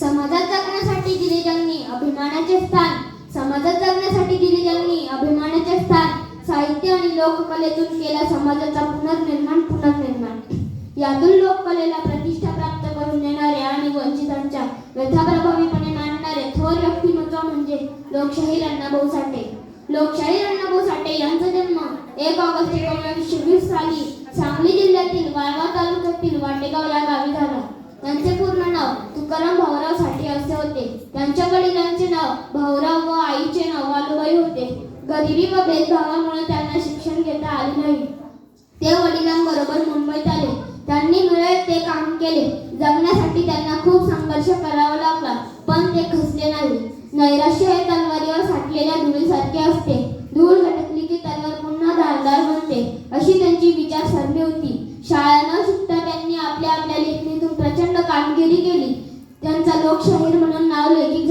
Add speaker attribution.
Speaker 1: समाजात जगण्यासाठी दिले जगणी अभिमानाचे स्थान समाजात जगण्यासाठी दिले जगणी अभिमानाचे स्थान साहित्य आणि लोककलेतून केला समाजाचा पुनर्निर्माण पुनर्निर्माण. यातून लोककलेला प्रतिष्ठा प्राप्त करून देणारे आणि वंचितांच्या व्यथा प्रभावीपणे मांडणारे थोर व्यक्तिमत्व म्हणजे लोकशाहीर अण्णाभाऊ साठे. लोकशाहीर अण्णाभाऊ साठे यांचा जन्म एक ऑगस्ट एकोणीसशे वीस साली सांगली जिल्ह्यातील वाळवा तालुक्यातील वाटेगाव या गावी झाला. त्यांचे पूर्ण नाव तुकाराम भाऊराव साठे असे होते. त्यांच्या वडिलांचे नाव भाऊराव व आईचे नाव वालुबाई होते. गरिबी व भेदभावामुळे त्यांना शिक्षण घेता आले नाही. ते वडिलांबरोबर मुंबईत आले. त्यांनी मिळेल ते काम केले. जगण्यासाठी त्यांना खूप संघर्ष करावा लागला पण ते खचले नाही. नैराश्य हे तलवारीवर साठलेल्या धुळीसारखे असते. धूळ झटकली की तलवार पुन्हा धारदार बनते अशी त्यांची विचारसरणी होती. शाळा न शिकता त्यांनी आपल्या आपल्या लेखणीतून त्यांचा लोकशाहीर म्हणून नाव लौकिक